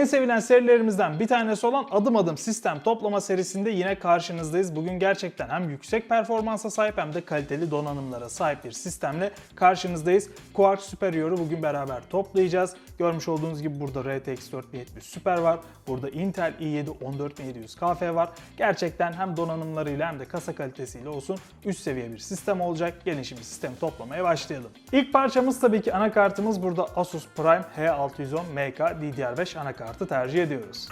En sevilen serilerimizden bir tanesi olan adım adım sistem toplama serisinde yine karşınızdayız. Bugün gerçekten hem yüksek performansa sahip hem de kaliteli donanımlara sahip bir sistemle karşınızdayız. Quark Superior'u bugün beraber toplayacağız. Görmüş olduğunuz gibi burada RTX 4070 Super var. Burada Intel i7 14700KF var. Gerçekten hem donanımlarıyla hem de kasa kalitesiyle olsun üst seviye bir sistem olacak. Gelin şimdi sistemi toplamaya başlayalım. İlk parçamız tabii ki anakartımız. Burada Asus Prime H610 MK DDR5 anakartı tercih ediyoruz.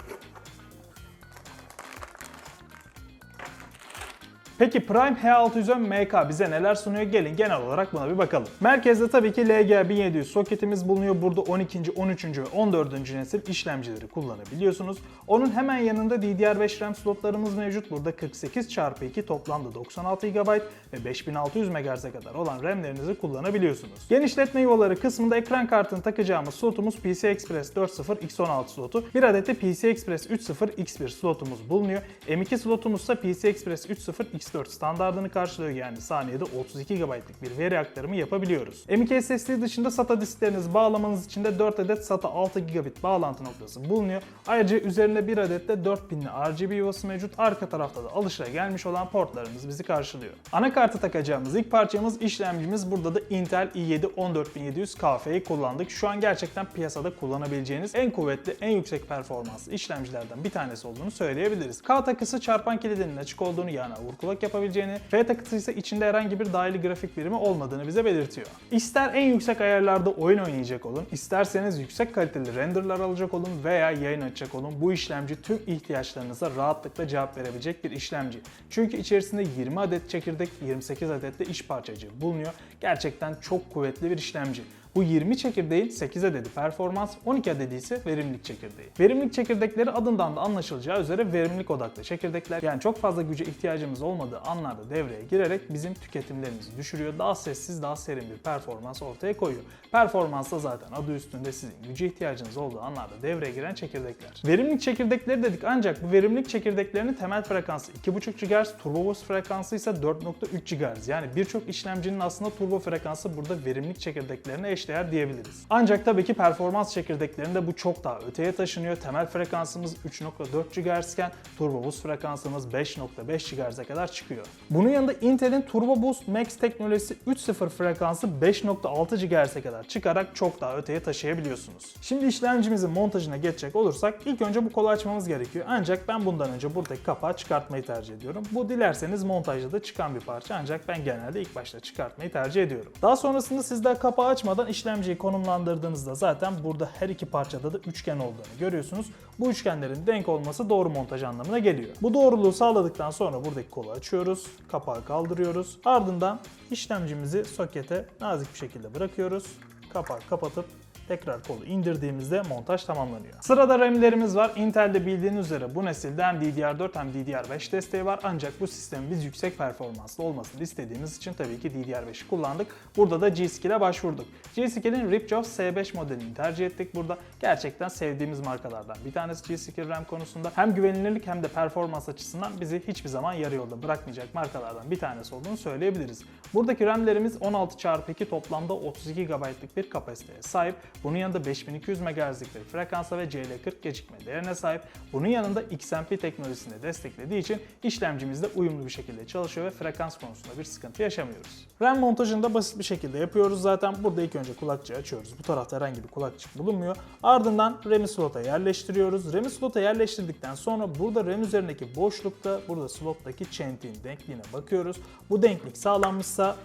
Peki Prime H610 MK bize neler sunuyor? Gelin genel olarak buna bir bakalım. Merkezde tabii ki LG1700 soketimiz bulunuyor. Burada 12. 13. ve 14. nesil işlemcileri kullanabiliyorsunuz. Onun hemen yanında DDR5 RAM slotlarımız mevcut. Burada 48x2 toplamda 96 GB ve 5600 MHz'e kadar olan RAM'lerinizi kullanabiliyorsunuz. Genişletme yuvaları kısmında ekran kartını takacağımız slotumuz PCI Express 4.0 X16 slotu. Bir adet de PCI Express 3.0 X1 slotumuz bulunuyor. M2 slotumuz ise PCI Express 3.0 X4 standartını karşılıyor yani saniyede 32 GB'lık bir veri aktarımı yapabiliyoruz. M2 SSD dışında SATA disklerinizi bağlamanız için de 4 adet SATA 6 GB bağlantı noktası bulunuyor. Ayrıca üzerinde bir adet de 4 pinli RGB yuvası mevcut. Arka tarafta da alışılagelmiş olan portlarımız bizi karşılıyor. Anakartı takacağımız ilk parçamız işlemcimiz. Burada da Intel i7 14700KF'yi kullandık. Şu an gerçekten piyasada kullanabileceğiniz en kuvvetli, en yüksek performanslı işlemcilerden bir tanesi olduğunu söyleyebiliriz. K takısı çarpan kilidinin açık olduğunu yani vurkulak yapabileceğini, F takısı ise içinde herhangi bir dahili grafik birimi olmadığını bize belirtiyor. İster en yüksek ayarlarda oyun oynayacak olun, isterseniz yüksek kaliteli renderlar alacak olun veya yayın açacak olun. Bu işlemci tüm ihtiyaçlarınıza rahatlıkla cevap verebilecek bir işlemci. Çünkü içerisinde 20 adet çekirdek, 28 adet de iş parçacığı bulunuyor. Gerçekten çok kuvvetli bir işlemci. Bu 20 çekirdeğin 8 adedi performans, 12 adedi ise verimlilik çekirdeği. Verimlilik çekirdekleri adından da anlaşılacağı üzere verimlilik odaklı çekirdekler. Yani çok fazla güce ihtiyacımız olmadığı anlarda devreye girerek bizim tüketimlerimizi düşürüyor. Daha sessiz, daha serin bir performans ortaya koyuyor. Performans da zaten adı üstünde sizin güce ihtiyacınız olduğu anlarda devreye giren çekirdekler. Verimlilik çekirdekleri dedik ancak bu verimlilik çekirdeklerinin temel frekansı 2.5 GHz, turbo boost frekansı ise 4.3 GHz. Yani birçok işlemcinin aslında turbo frekansı burada verimlilik çekirdeklerine eşdeğer diyebiliriz. Ancak tabii ki performans çekirdeklerinde bu çok daha öteye taşınıyor. Temel frekansımız 3.4 GHz iken turbo boost frekansımız 5.5 GHz'e kadar çıkıyor. Bunun yanında Intel'in Turbo Boost Max teknolojisi 3.0 frekansı 5.6 GHz'e kadar çıkarak çok daha öteye taşıyabiliyorsunuz. Şimdi işlemcimizin montajına geçecek olursak ilk önce bu kolu açmamız gerekiyor. Ancak ben bundan önce buradaki kapağı çıkartmayı tercih ediyorum. Bu dilerseniz montajda da çıkan bir parça ancak ben genelde ilk başta çıkartmayı tercih ediyorum. Daha sonrasında sizler kapağı açmadan işlemciyi konumlandırdığınızda zaten burada her iki parçada da üçgen olduğunu görüyorsunuz. Bu üçgenlerin denk olması doğru montaj anlamına geliyor. Bu doğruluğu sağladıktan sonra buradaki kolu açıyoruz, kapağı kaldırıyoruz. Ardından işlemcimizi sokete nazik bir şekilde bırakıyoruz. Kapağı kapatıp tekrar kolu indirdiğimizde montaj tamamlanıyor. Sırada RAM'lerimiz var. Intel'de bildiğiniz üzere bu nesilde hem DDR4 hem DDR5 desteği var. Ancak bu sistemin biz yüksek performanslı olmasını istediğimiz için tabii ki DDR5'i kullandık. Burada da G-Skill'e başvurduk. G-Skill'in Ripjaw S5 modelini tercih ettik burada. Gerçekten sevdiğimiz markalardan bir tanesi G-Skill RAM konusunda. Hem güvenilirlik hem de performans açısından bizi hiçbir zaman yarı yolda bırakmayacak markalardan bir tanesi olduğunu söyleyebiliriz. Buradaki RAM'lerimiz 16x2 toplamda 32 GB'lık bir kapasiteye sahip. Bunun yanında 5200 MHz'lik frekansa ve CL40 gecikme değerine sahip. Bunun yanında XMP teknolojisini desteklediği için işlemcimizde uyumlu bir şekilde çalışıyor ve frekans konusunda bir sıkıntı yaşamıyoruz. RAM montajını da basit bir şekilde yapıyoruz zaten. Burada ilk önce kulakçığı açıyoruz. Bu tarafta herhangi bir kulakçık bulunmuyor. Ardından RAM'i slota yerleştiriyoruz. RAM'i slota yerleştirdikten sonra burada RAM üzerindeki boşlukta burada slottaki çentiğin denkliğine bakıyoruz. Bu denklik sağlanmışsa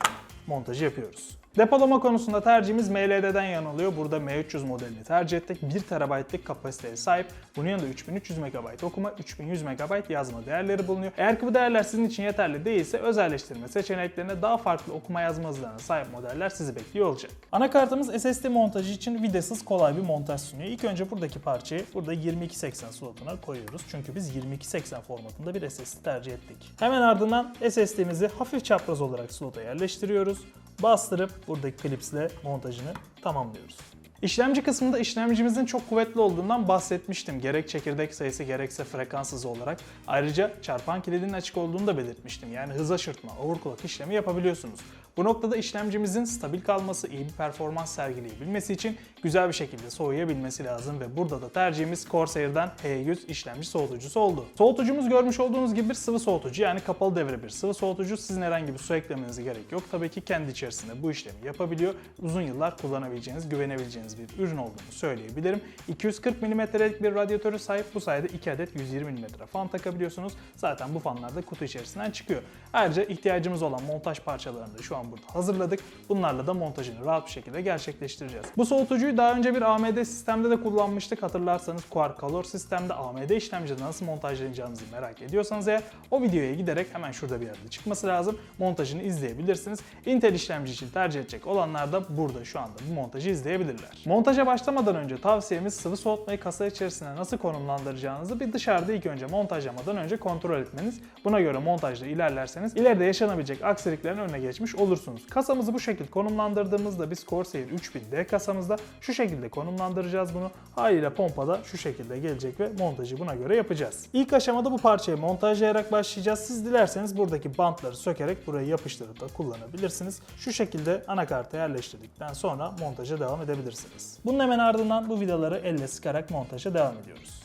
montajı yapıyoruz. Depolama konusunda tercihimiz MLD'den yanılıyor. Burada M300 modelini tercih ettik. 1 TB'lik kapasiteye sahip. Bunun yanında 3300 MB okuma, 3100 MB yazma değerleri bulunuyor. Eğer ki bu değerler sizin için yeterli değilse özelleştirme seçeneklerine daha farklı okuma yazma hızlarına sahip modeller sizi bekliyor olacak. Anakartımız SSD montajı için vidasız kolay bir montaj sunuyor. İlk önce buradaki parçayı burada 2280 slotuna koyuyoruz. Çünkü biz 2280 formatında bir SSD tercih ettik. Hemen ardından SSD'mizi hafif çapraz olarak slota yerleştiriyoruz bastırıp buradaki klipsle montajını tamamlıyoruz. İşlemci kısmında işlemcimizin çok kuvvetli olduğundan bahsetmiştim. Gerek çekirdek sayısı gerekse frekans hızı olarak. Ayrıca çarpan kilidinin açık olduğunu da belirtmiştim. Yani hız aşırtma, overclock işlemi yapabiliyorsunuz. Bu noktada işlemcimizin stabil kalması, iyi bir performans sergileyebilmesi için güzel bir şekilde soğuyabilmesi lazım ve burada da tercihimiz Corsair'dan H100 işlemci soğutucusu oldu. Soğutucumuz görmüş olduğunuz gibi bir sıvı soğutucu yani kapalı devre bir sıvı soğutucu. Sizin herhangi bir su eklemenize gerek yok. Tabii ki kendi içerisinde bu işlemi yapabiliyor. Uzun yıllar kullanabileceğiniz, güvenebileceğiniz bir ürün olduğunu söyleyebilirim. 240 mm'lik bir radyatörü sahip. Bu sayede 2 adet 120 mm fan takabiliyorsunuz. Zaten bu fanlar da kutu içerisinden çıkıyor. Ayrıca ihtiyacımız olan montaj parçalarını da şu an burada hazırladık. Bunlarla da montajını rahat bir şekilde gerçekleştireceğiz. Bu soğutucuyu daha önce bir AMD sistemde de kullanmıştık. Hatırlarsanız Quark Color sistemde AMD işlemcide nasıl montajlayacağınızı merak ediyorsanız eğer o videoya giderek hemen şurada bir yerde çıkması lazım. Montajını izleyebilirsiniz. Intel işlemci için tercih edecek olanlar da burada şu anda bu montajı izleyebilirler. Montaja başlamadan önce tavsiyemiz sıvı soğutmayı kasa içerisine nasıl konumlandıracağınızı bir dışarıda ilk önce montajlamadan önce kontrol etmeniz. Buna göre montajda ilerlerseniz ileride yaşanabilecek aksiliklerin önüne geçmiş olursunuz. Kasamızı bu şekilde konumlandırdığımızda biz Corsair 3000D kasamızda şu şekilde konumlandıracağız bunu. Haliyle pompada şu şekilde gelecek ve montajı buna göre yapacağız. İlk aşamada bu parçayı montajlayarak başlayacağız. Siz dilerseniz buradaki bantları sökerek burayı yapıştırıp da kullanabilirsiniz. Şu şekilde anakarta yerleştirdikten sonra montaja devam edebilirsiniz. Bunun hemen ardından bu vidaları elle sıkarak montaja devam ediyoruz.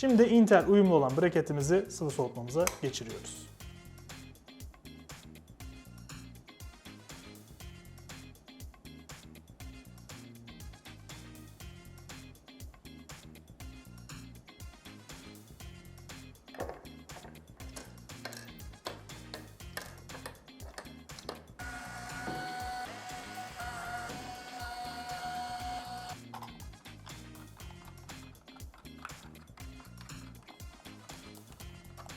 Şimdi Intel uyumlu olan braketimizi sıvı soğutmamıza geçiriyoruz.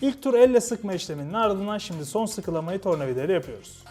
İlk tur elle sıkma işleminin ardından şimdi son sıkılamayı tornavidayla yapıyoruz.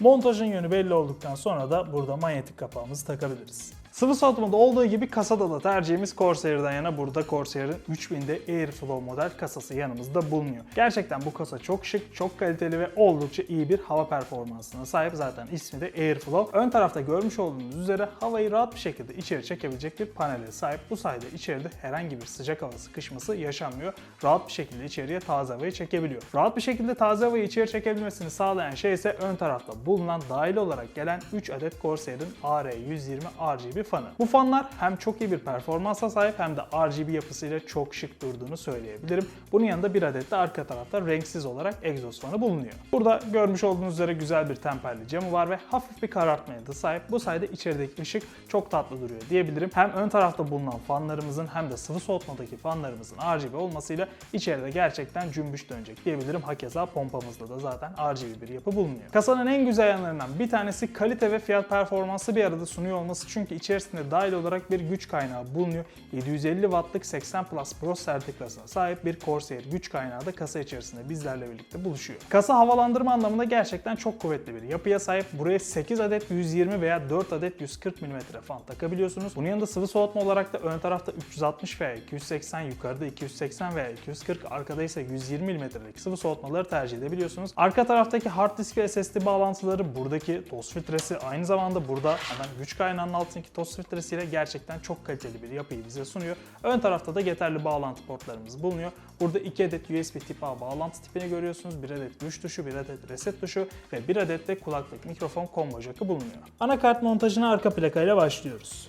Montajın yönü belli olduktan sonra da burada manyetik kapağımızı takabiliriz. Sıvı soğutmada olduğu gibi kasada da tercihimiz Corsair'dan yana burada Corsair'in 3000'de Airflow model kasası yanımızda bulunuyor. Gerçekten bu kasa çok şık, çok kaliteli ve oldukça iyi bir hava performansına sahip. Zaten ismi de Airflow. Ön tarafta görmüş olduğunuz üzere havayı rahat bir şekilde içeri çekebilecek bir panele sahip. Bu sayede içeride herhangi bir sıcak hava sıkışması yaşanmıyor. Rahat bir şekilde içeriye taze havayı çekebiliyor. Rahat bir şekilde taze havayı içeri çekebilmesini sağlayan şey ise ön tarafta bulunan dahil olarak gelen 3 adet Corsair'in AR120 RGB fanı. Bu fanlar hem çok iyi bir performansa sahip hem de RGB yapısıyla çok şık durduğunu söyleyebilirim. Bunun yanında bir adet de arka tarafta renksiz olarak egzoz fanı bulunuyor. Burada görmüş olduğunuz üzere güzel bir temperli camı var ve hafif bir karartmaya da sahip. Bu sayede içerideki ışık çok tatlı duruyor diyebilirim. Hem ön tarafta bulunan fanlarımızın hem de sıvı soğutmadaki fanlarımızın RGB olmasıyla içeride gerçekten cümbüş dönecek diyebilirim. Hakeza pompamızda da zaten RGB bir yapı bulunuyor. Kasanın en güzel yanlarından bir tanesi kalite ve fiyat performansı bir arada sunuyor olması çünkü içerisinde dahil olarak bir güç kaynağı bulunuyor. 750 wattlık 80 Plus Pro sertifikasına sahip bir Corsair güç kaynağı da kasa içerisinde bizlerle birlikte buluşuyor. Kasa havalandırma anlamında gerçekten çok kuvvetli bir yapıya sahip. Buraya 8 adet 120 veya 4 adet 140 mm fan takabiliyorsunuz. Bunun yanında sıvı soğutma olarak da ön tarafta 360 veya 280, yukarıda 280 veya 240, arkada ise 120 mm'lik sıvı soğutmaları tercih edebiliyorsunuz. Arka taraftaki hard disk ve SSD bağlantıları, buradaki toz filtresi, aynı zamanda burada hemen güç kaynağının altındaki toz filtresiyle gerçekten çok kaliteli bir yapıyı bize sunuyor. Ön tarafta da yeterli bağlantı portlarımız bulunuyor. Burada 2 adet USB tip A bağlantı tipini görüyorsunuz. 1 adet güç tuşu, 1 adet reset tuşu ve 1 adet de kulaklık mikrofon combo jack'ı bulunuyor. Anakart montajına arka plakayla başlıyoruz.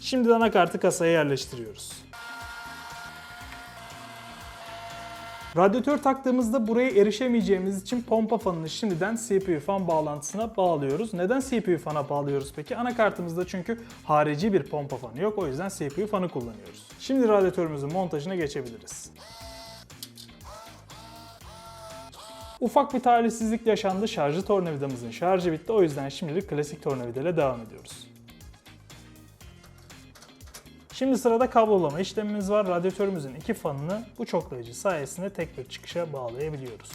Şimdi anakartı kasaya yerleştiriyoruz. Radyatör taktığımızda buraya erişemeyeceğimiz için pompa fanını şimdiden CPU fan bağlantısına bağlıyoruz. Neden CPU fana bağlıyoruz peki? Anakartımızda çünkü harici bir pompa fanı yok. O yüzden CPU fanı kullanıyoruz. Şimdi radyatörümüzün montajına geçebiliriz. Ufak bir talihsizlik yaşandı. Şarjı tornavidamızın şarjı bitti. O yüzden şimdilik klasik tornavidayla devam ediyoruz. Şimdi sırada kablolama işlemimiz var. Radyatörümüzün iki fanını bu çoklayıcı sayesinde tek bir çıkışa bağlayabiliyoruz.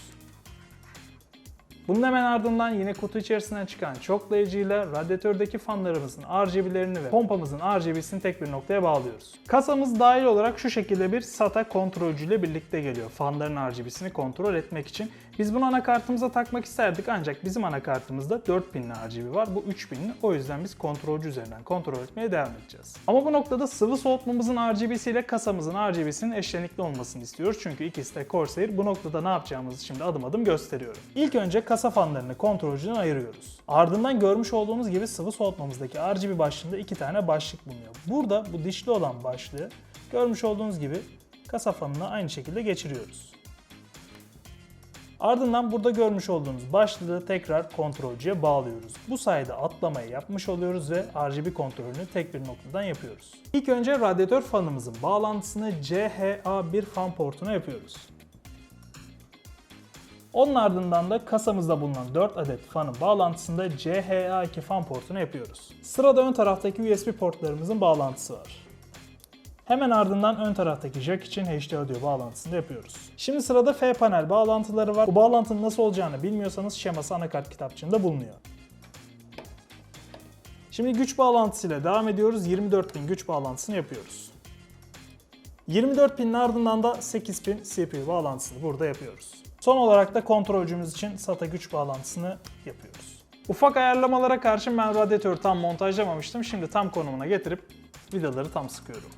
Bunun hemen ardından yine kutu içerisinden çıkan çoklayıcıyla radyatördeki fanlarımızın RGB'lerini ve pompamızın RGB'sini tek bir noktaya bağlıyoruz. Kasamız dahil olarak şu şekilde bir SATA kontrolcüyle birlikte geliyor. Fanların RGB'sini kontrol etmek için Biz bunu anakartımıza takmak isterdik ancak bizim anakartımızda 4000'li RGB var. Bu 3000'li. O yüzden biz kontrolcü üzerinden kontrol etmeye devam edeceğiz. Ama bu noktada sıvı soğutmamızın RGB'si ile kasamızın RGB'sinin eşlenikli olmasını istiyoruz. Çünkü ikisi de Corsair. Bu noktada ne yapacağımızı şimdi adım adım gösteriyorum. İlk önce kasa fanlarını kontrolcüden ayırıyoruz. Ardından görmüş olduğunuz gibi sıvı soğutmamızdaki RGB başlığında iki tane başlık bulunuyor. Burada bu dişli olan başlığı görmüş olduğunuz gibi kasa fanına aynı şekilde geçiriyoruz. Ardından burada görmüş olduğunuz başlığı tekrar kontrolcüye bağlıyoruz. Bu sayede atlamayı yapmış oluyoruz ve RGB kontrolünü tek bir noktadan yapıyoruz. İlk önce radyatör fanımızın bağlantısını CHA1 fan portuna yapıyoruz. Onun ardından da kasamızda bulunan 4 adet fanın bağlantısında CHA2 fan portuna yapıyoruz. Sırada ön taraftaki USB portlarımızın bağlantısı var. Hemen ardından ön taraftaki jack için HD audio bağlantısını da yapıyoruz. Şimdi sırada F panel bağlantıları var. Bu bağlantının nasıl olacağını bilmiyorsanız şeması anakart kitapçığında bulunuyor. Şimdi güç bağlantısıyla devam ediyoruz. 24 pin güç bağlantısını yapıyoruz. 24 pinin ardından da 8 pin CPU bağlantısını burada yapıyoruz. Son olarak da kontrolcümüz için SATA güç bağlantısını yapıyoruz. Ufak ayarlamalara karşın ben radyatörü tam montajlamamıştım. Şimdi tam konumuna getirip vidaları tam sıkıyorum.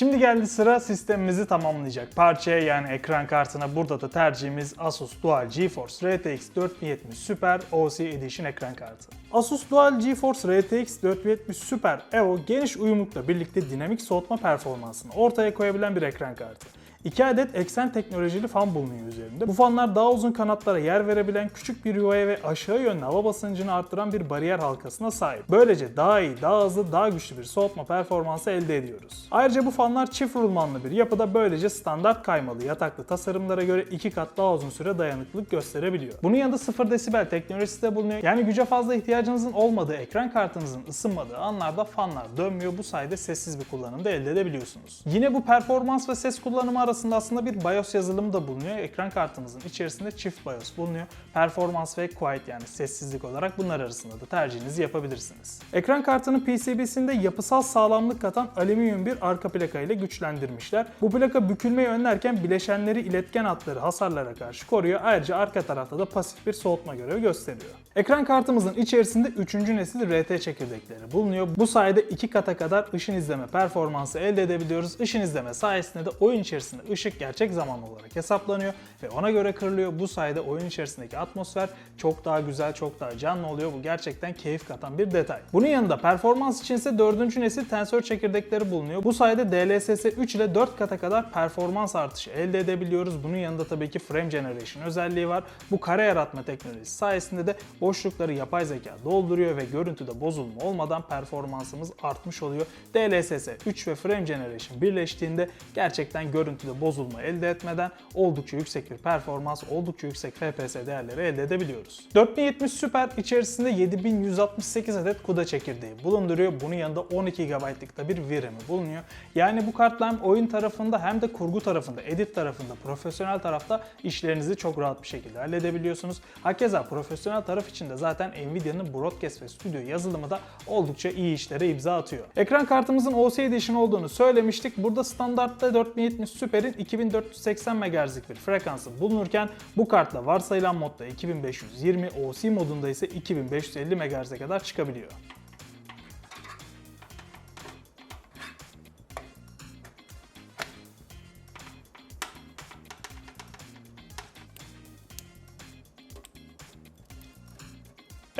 Şimdi geldi sıra sistemimizi tamamlayacak parçaya yani ekran kartına. Burada da tercihimiz Asus Dual GeForce RTX 4070 Super OC Edition ekran kartı. Asus Dual GeForce RTX 4070 Super Evo geniş uyumlukla birlikte dinamik soğutma performansını ortaya koyabilen bir ekran kartı. 2 adet eksen teknolojili fan bulunuyor üzerinde. Bu fanlar daha uzun kanatlara yer verebilen küçük bir yuvaya ve aşağı yönlü hava basıncını arttıran bir bariyer halkasına sahip. Böylece daha iyi, daha hızlı, daha güçlü bir soğutma performansı elde ediyoruz. Ayrıca bu fanlar çift rulmanlı bir yapıda böylece standart kaymalı yataklı tasarımlara göre 2 kat daha uzun süre dayanıklılık gösterebiliyor. Bunun yanında 0 desibel teknolojisi de bulunuyor. Yani güce fazla ihtiyacınızın olmadığı, ekran kartınızın ısınmadığı anlarda fanlar dönmüyor. Bu sayede sessiz bir kullanım da elde edebiliyorsunuz. Yine bu performans ve ses kullanımı arasında aslında bir BIOS yazılımı da bulunuyor. Ekran kartımızın içerisinde çift BIOS bulunuyor. Performans ve quiet yani sessizlik olarak bunlar arasında da tercihinizi yapabilirsiniz. Ekran kartının PCB'sinde yapısal sağlamlık katan alüminyum bir arka plaka ile güçlendirmişler. Bu plaka bükülmeyi önlerken bileşenleri iletken hatları hasarlara karşı koruyor. Ayrıca arka tarafta da pasif bir soğutma görevi gösteriyor. Ekran kartımızın içerisinde 3. nesil RT çekirdekleri bulunuyor. Bu sayede 2 kata kadar ışın izleme performansı elde edebiliyoruz. Işın izleme sayesinde de oyun içerisinde ışık gerçek zamanlı olarak hesaplanıyor ve ona göre kırılıyor. Bu sayede oyun içerisindeki atmosfer çok daha güzel, çok daha canlı oluyor. Bu gerçekten keyif katan bir detay. Bunun yanında performans için ise 4. nesil tensör çekirdekleri bulunuyor. Bu sayede DLSS 3 ile 4 kata kadar performans artışı elde edebiliyoruz. Bunun yanında tabii ki frame generation özelliği var. Bu kare yaratma teknolojisi sayesinde de boşlukları yapay zeka dolduruyor ve görüntüde bozulma olmadan performansımız artmış oluyor. DLSS 3 ve frame generation birleştiğinde gerçekten görüntüde bozulma elde etmeden oldukça yüksek bir performans, oldukça yüksek FPS değerleri elde edebiliyoruz. 4070 Super içerisinde 7168 adet CUDA çekirdeği bulunduruyor. Bunun yanında 12 GB'lık da bir VRAM'i bulunuyor. Yani bu kartla hem oyun tarafında hem de kurgu tarafında, edit tarafında, profesyonel tarafta işlerinizi çok rahat bir şekilde halledebiliyorsunuz. Hakeza profesyonel taraf için de zaten Nvidia'nın Broadcast ve Studio yazılımı da oldukça iyi işlere imza atıyor. Ekran kartımızın OC Edition olduğunu söylemiştik. Burada standartta 4070 Super'in 2480 MHz'lik bir frekansı bulunurken bu kartla varsayılan modda 2520, OC modunda ise 2550 MHz'e kadar çıkabiliyor.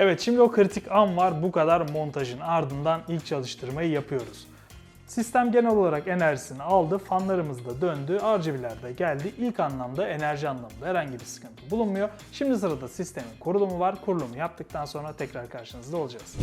Evet şimdi o kritik an var. Bu kadar montajın ardından ilk çalıştırmayı yapıyoruz. Sistem genel olarak enerjisini aldı, fanlarımız da döndü, RGB'ler de geldi. İlk anlamda enerji anlamında herhangi bir sıkıntı bulunmuyor. Şimdi sırada sistemin kurulumu var. Kurulumu yaptıktan sonra tekrar karşınızda olacağız.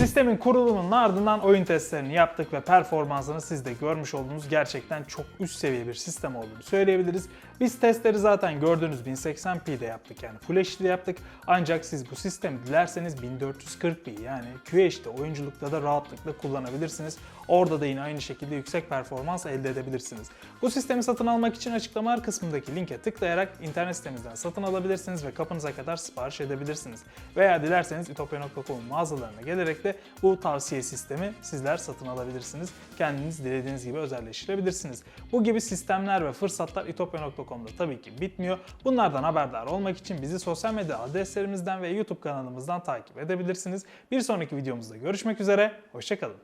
Sistemin kurulumunun ardından oyun testlerini yaptık ve performansını siz de görmüş olduğunuz gerçekten çok üst seviye bir sistem olduğunu söyleyebiliriz. Biz testleri zaten gördüğünüz 1080p'de yaptık yani Full HD'de yaptık. Ancak siz bu sistemi dilerseniz 1440p yani QHD oyunculukta da rahatlıkla kullanabilirsiniz. Orada da yine aynı şekilde yüksek performans elde edebilirsiniz. Bu sistemi satın almak için açıklamalar kısmındaki linke tıklayarak internet sitemizden satın alabilirsiniz ve kapınıza kadar sipariş edebilirsiniz. Veya dilerseniz itopya.com'un mağazalarına gelerek de bu tavsiye sistemi sizler satın alabilirsiniz. Kendiniz dilediğiniz gibi özelleştirebilirsiniz. Bu gibi sistemler ve fırsatlar itopya.com'da tabii ki bitmiyor. Bunlardan haberdar olmak için bizi sosyal medya adreslerimizden ve YouTube kanalımızdan takip edebilirsiniz. Bir sonraki videomuzda görüşmek üzere, hoşçakalın.